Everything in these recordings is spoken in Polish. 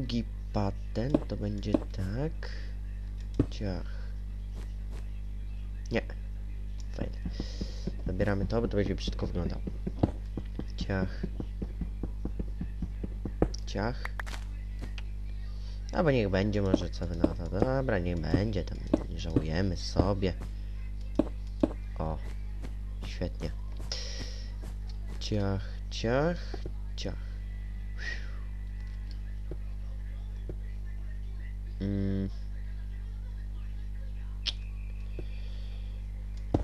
drugi patent to będzie tak. Ciach. Nie. Fajnie. Zabieramy to, bo to będzie brzydko wyglądał. Ciach. Ciach. Albo niech będzie może co na to. Dobra, niech będzie tam. Nie żałujemy sobie. O. Świetnie. Ciach, ciach, ciach. Mm.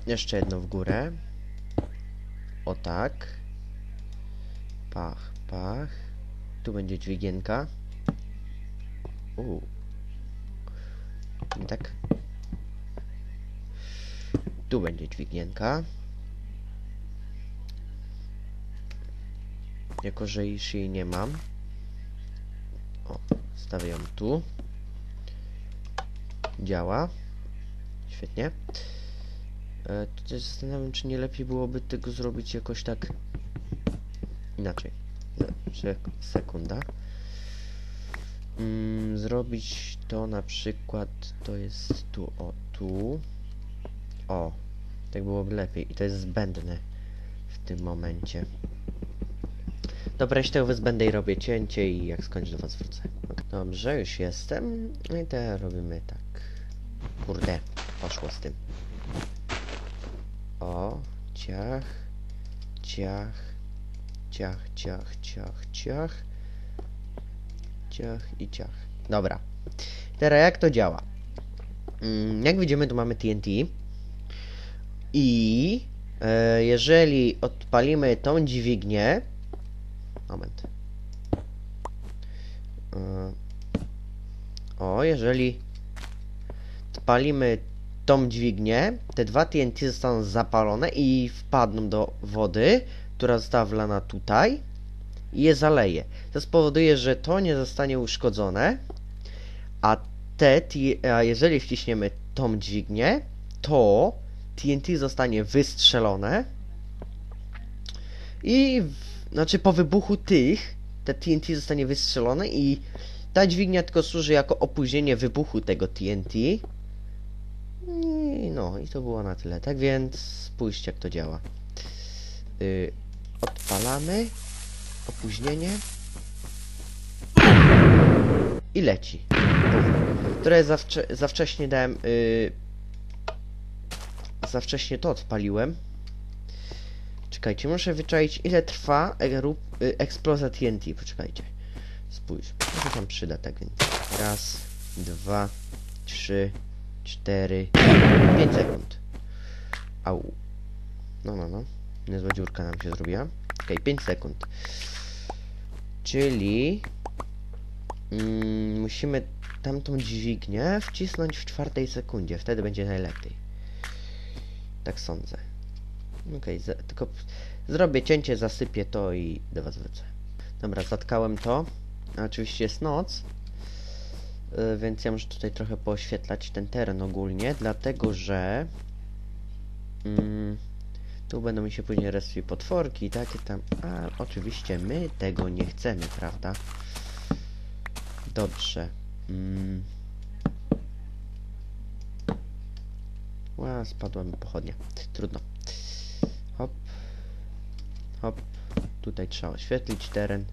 Jeszcze jedno w górę. O tak. Pach, pach. Tu będzie dźwigienka. Uuu. I tak. Tu będzie dźwigienka. Jako, że już jej nie mam. O, stawię ją tu. Działa. Świetnie. E, tutaj zastanawiam, czy nie lepiej byłoby tego zrobić jakoś tak inaczej. Sek sekunda. Mm, zrobić to na przykład, to jest tu, o, tu. O, tak byłoby lepiej. I to jest zbędne w tym momencie. Dobra, jeśli tego zbędę i robię cięcie i jak skończę do was wrócę. Dobrze, już jestem. No i teraz robimy tak. Kurde, poszło z tym. O, ciach, ciach, ciach, ciach, ciach, ciach, ciach i ciach. Dobra. Teraz jak to działa? Mm, jak widzimy, tu mamy TNT. I e, jeżeli odpalimy tą dźwignię, moment. E, o, jeżeli odpalimy tą dźwignię, te dwa TNT zostaną zapalone i wpadną do wody, która została wlana tutaj i je zaleje. To spowoduje, że to nie zostanie uszkodzone, a te, a jeżeli wciśniemy tą dźwignię, to TNT zostanie wystrzelone i w, znaczy po wybuchu tych te TNT zostanie wystrzelone i ta dźwignia tylko służy jako opóźnienie wybuchu tego TNT. I no, i to było na tyle. Tak więc spójrzcie jak to działa. Yy, odpalamy. Opóźnienie. I leci. Które za, wcze za wcześnie dałem... Yy, za wcześnie to odpaliłem. Czekajcie, muszę wyczaić ile trwa y, eksplozja TNT. Poczekajcie. Spójrz. Co tam przyda tak więc. Raz, dwa, trzy, cztery, pięć sekund. Au. No, no, no. Niezła dziurka nam się zrobiła. Okay, 5 sekund. Czyli... Mm, musimy tamtą dźwignię wcisnąć w czwartej sekundzie. Wtedy będzie najlepiej. Tak sądzę. Okej, okay, tylko zrobię cięcie, zasypię to i do was wrócę. Dobra, zatkałem to. Oczywiście jest noc. Yy, więc ja muszę tutaj trochę pooświetlać ten teren ogólnie, dlatego że... Yy, tu będą mi się później respiły potworki i takie tam. A oczywiście my tego nie chcemy, prawda? Dobrze. Mm. Ła, spadła mi pochodnia. Trudno. Hop. Hop. Tutaj trzeba oświetlić teren.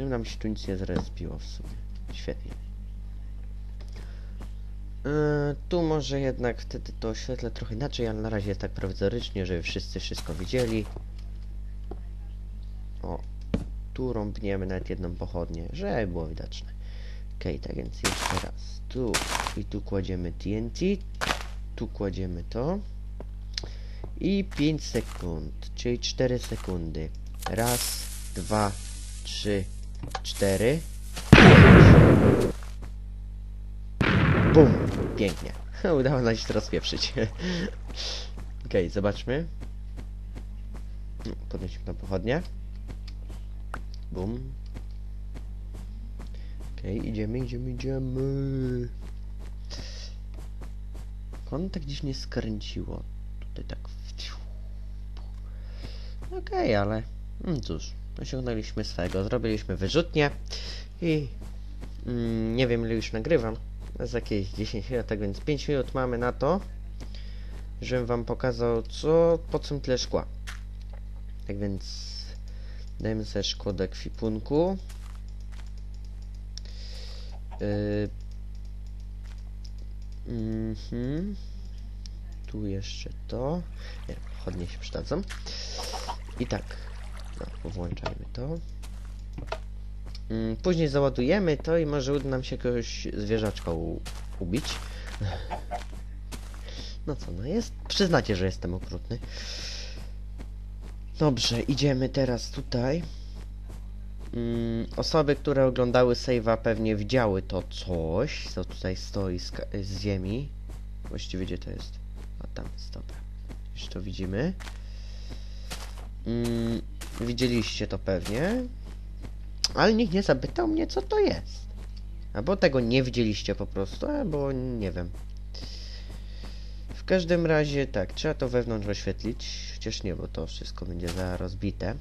No nam się tu nic nie zrespiło w sumie. Świetnie. Yy, tu może jednak wtedy to oświetlę trochę inaczej, ale na razie tak prowizorycznie, żeby wszyscy wszystko widzieli. O, tu rąbniemy nawet jedną pochodnię, żeby było widoczne. Ok, tak więc jeszcze raz. Tu i tu kładziemy TNT. Tu kładziemy to. I 5 sekund, czyli 4 sekundy. Raz, dwa, trzy, cztery. Bum! Pięknie. Udało nam się to rozpieprzyć. Okej, okay, zobaczmy. Podnieśmy na pochodnie. Bum. Okej, okay, idziemy, idziemy, idziemy. On tak dziś nie skręciło. Tutaj tak. Okej, okay, ale... No cóż. Osiągnęliśmy swego. Zrobiliśmy wyrzutnie i mm, nie wiem ile już nagrywam. Z jakieś 10 minut, tak więc 5 minut mamy na to, żebym wam pokazał co, po czym tyle szkła. Tak więc dajmy sobie szkło do ekwipunku. Yy, mhm. Tu jeszcze to. Nie, chodnie się przydadzą. I tak. No, włączajmy to. Mm, Później załadujemy to i może uda nam się jakiegoś zwierzaczka ubić. No co, no jest. Przyznacie, że jestem okrutny. Dobrze, idziemy teraz tutaj. Mm, osoby, które oglądały save'a pewnie widziały to coś, co tutaj stoi z, z ziemi. Właściwie gdzie to jest? A tam jest, dobra. Już to widzimy. Mm, widzieliście to pewnie. Ale nikt nie zapytał mnie, co to jest. Albo tego nie widzieliście po prostu, albo nie wiem. W każdym razie tak, trzeba to wewnątrz oświetlić. Chociaż nie, bo to wszystko będzie za rozbite.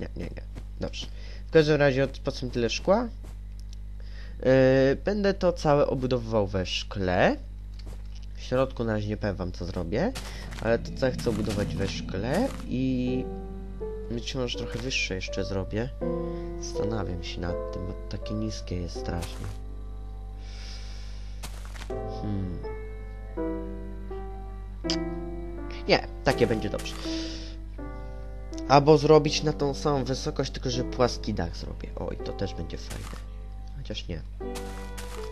Nie, nie, nie. Dobrze. W każdym razie po co tyle szkła? Yy, będę to całe obudowywał we szkle. W środku na razie nie powiem wam co zrobię, ale to co chcę obudować we szkle i być może trochę wyższe jeszcze zrobię. Zastanawiam się nad tym, bo takie niskie jest strasznie. Hmm. Nie, takie będzie dobrze. Albo zrobić na tą samą wysokość, tylko że płaski dach zrobię. Oj, to też będzie fajne. Chociaż nie.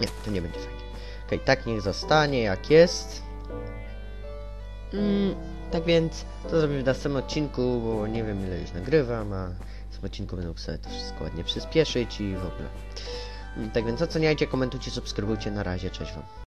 Nie, to nie będzie fajnie. Okej, tak niech zostanie jak jest. Mm, tak więc to zrobimy w następnym odcinku, bo nie wiem ile już nagrywam, a w odcinku będę mógł sobie to wszystko ładnie przyspieszyć i w ogóle. Tak więc oceniajcie, komentujcie, subskrybujcie. Na razie, cześć wam.